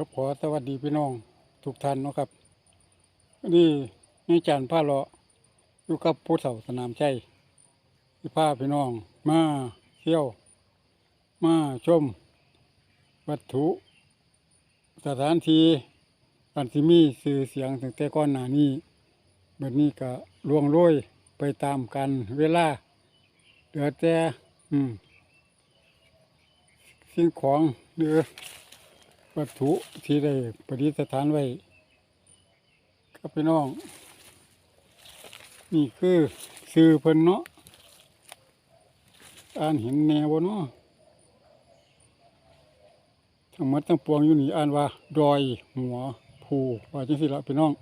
ครับขอสวัสดีพี่น้องทุกท่านนะครับนี่ในจานผ้าเลาะอยู่กับผู้เฒ่าสนามชัยที่พาพี่น้อง มาเที่ยว มาชม วัตถุ สถานที่อันที่มีสื่อเสียงตั้งแต่ก่อนหน้านี้แบบนี้ก็ล่วงโรยไปตามกันเวลาเหลือแต่มสิ่งของหรือ วัตถุที่ได้ประดิษฐานไว้ครับพี่น้อง นี่คือสื่อเพิ่นเนาะอ่านเห็นแนวเนาะทั้งหมดทั้งปวงอยู่นี่อ่านว่า ดอยหัวภูว่าจังซี่ละพี่น้อง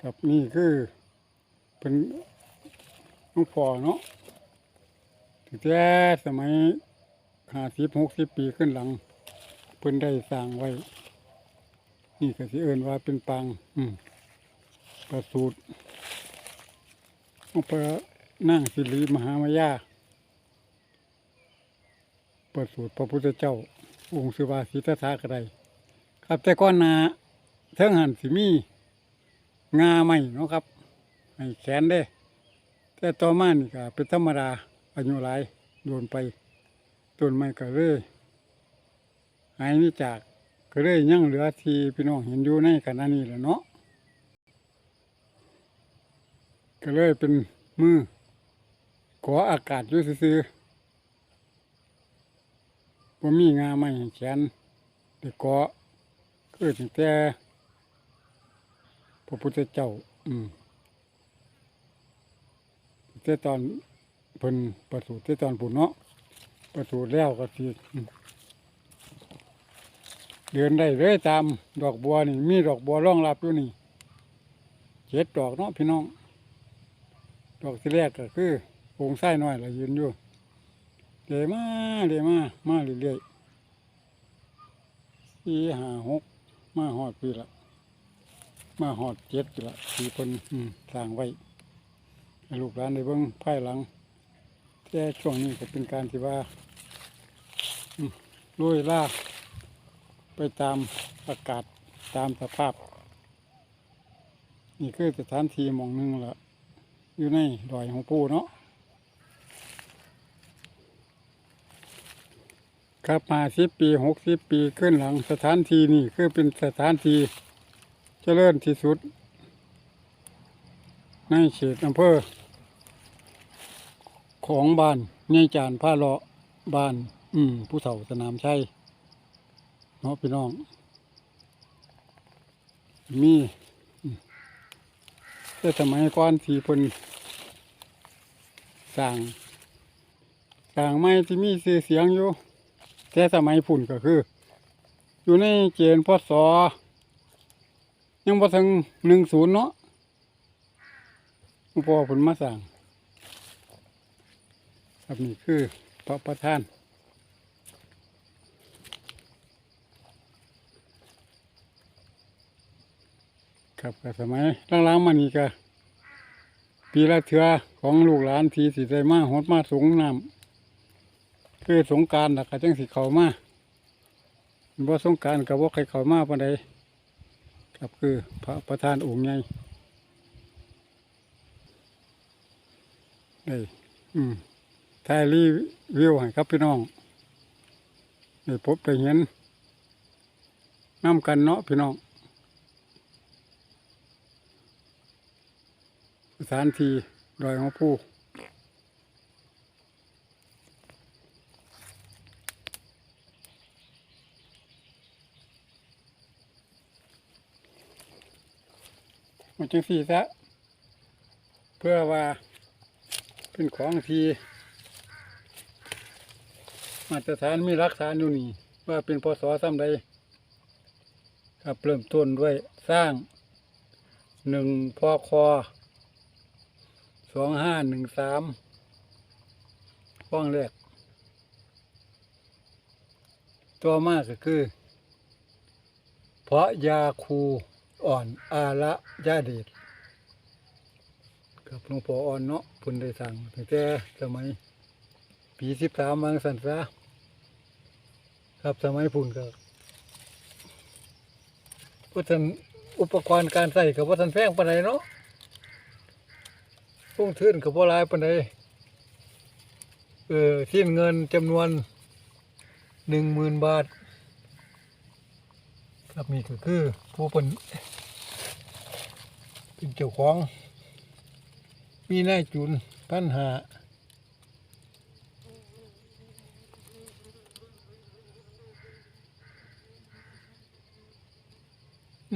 ครับนี่คือเป็นหลวงพ่อเนาะ แต่สมัยห้าสิบหกสิบปีขึ้นหลัง เพิ่นได้สร้างไว้ นี่ก็สิเอิ้นว่าเป็นปาง อืมประสูตรองพระนั่งสิริมหามายาประสูตรพระพุทธเจ้า องค์สิวาสิทธากระไดครับแต่ก้อนนาเทิงหันสิมี งาไม่เนาะครับให้แขนได้ แต่ต่อมานี่ก็เป็นธรรมดา อายุหลายโดนไปต้นไม้ก็เลยหายนี่จากก็เลยยังเหลือที่พี่น้องเห็นอยู่ในขณะนี้แหละเนาะก็เลยเป็นมือขออากาศอยู่ซื่อๆว่ามีงาไม่แขนเด็กก็คือตั้งแต่พระพุทธเจ้า อืมแต่ตอน เพิ่นประสูติแต่ตอนปุ่นเนาะประสูติแล้วก็สิอืมเดินได้เลยตามดอกบัวนี่ มีดอกบัวร่องรับอยู่นี่เจ็ดดอกเนาะพี่น้อง ดอกที่แรกก็คือองค์ไส้น้อยเรายืนอยู่เดี๋ยวมาเดี๋ยวมามาเรื่อยๆปีห้าหกมาหอดปีละมาหอดเจ็ดปีละที่เพิ่นสร้างไว้ลูกหลานได้เบิ่งภายหลัง แต่ช่วงนี้ก็เป็นการที่ว่าลุยล่าไปตามอากาศตามสภาพ นี่คือสถานที่มองหนึงละอยู่ในดอยของปูเนาะครับมาสิบปีหกสิบปีขึ้นหลังสถานที่นี่คือเป็นสถานที่เจริญที่สุด ในเขตอำเภอ ของบ้านในจานผ้าเลาะบ้าน อืม ผู้เฒ่าสนามชัยเนาะพี่น้อง มีอืมแต่สมัยก่อนที่เพิ่นสร้างสร้างไม้ที่มีชื่อเสียงอยู่ แต่สมัยฝุ่นก็คือ อยู่ในเจนพศยังบ่ถึงหนึ่งศูนย์เนาะหลวพ่อผลมาสั่ง ครับนี่คือพระประธานครับก็สมัยหลังๆมานี่ก็ปีละเทือของลูกหลานทีสิได้มาหดมาสูงน้ำคือสงการนะก็จังสิเขามาบ่สงการกับว่าใครเขามาปานใดครับคือพระประธานองค์ใหญ่ได้อืม ถ่ายรีวิวให้ครับพี่น้องได้พบได้เห็นน้ำกันเนาะพี่น้องสถานที่ดอยของผู้มันจังสี่ซะเพื่อว่าเป็นของที่ มาตรฐานมีรักษาอยู่นี่ ว่าเป็นพศซ้ำใดครับเริ่มต้นด้วยสร้างหนึ่งพอคอสองห้าหนึ่งสามห้องแรก ตัวมากก็คือ เพราะยาคูอ่อนอาละยาเดชกับหลวงพ่ออ่อนเนาะพุ่นได้สั่งตั้งแต่สมัยปีสิบสามมังสันซะ ครับสมัยพุ่นก็พุทธนอุปกรณ์การใส่กับวัฒนแพงปานใดเนาะพุ่งทื่นกับว่าลายปานใดเออสิ้นเงินจำนวนหนึ่งหมื่นบาท ครับนี่ก็คือผู้เป็นเป็นเจ้าของ มีนายจุนพันหา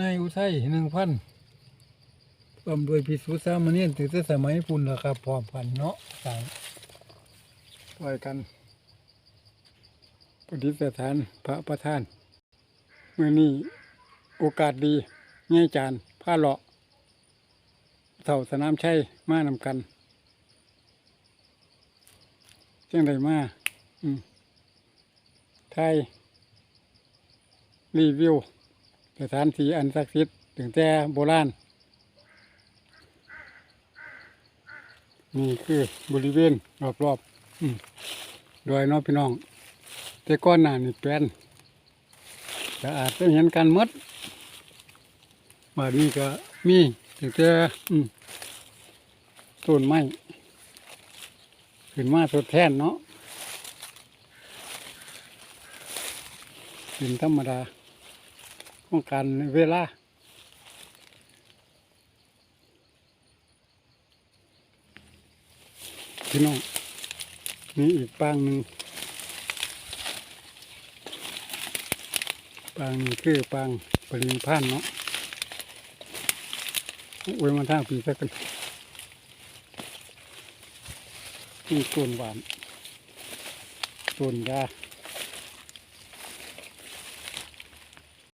นายอุทัยหนึ่งพันรวมโดวยพิสุทธิ์สามเณรถือแต่สมัยพุ่นราคาพร้อมกันเนาะต่างไว้กันปฏิสถานพระประธานเมื่อนี้โอกาสดีง่ายจานผ้าเลาะเท่าสนามชัยมานำกันจังไดมาอืมไทยรีวิว สถานที่อันศักดิ์สิทธิ์ถึงแต่โบราณนี่คือบริเวณรอบๆอืมโดยน้องพี่น้อง แต่ก้อนหนานี่แปลนก็อาจจะเห็นกันมดบาดนี้ก็มีถึงแต่ต้นไม้ขึ้นมาทดแทนเนาะเป็นธรรมดา ของการเวลาพี่น้องนี่อีกปางหนึ่งปางนี่คือปางปริมพันธ์เนาะไว้มาทางปีสักกันนี่ต้นหวานต้นยา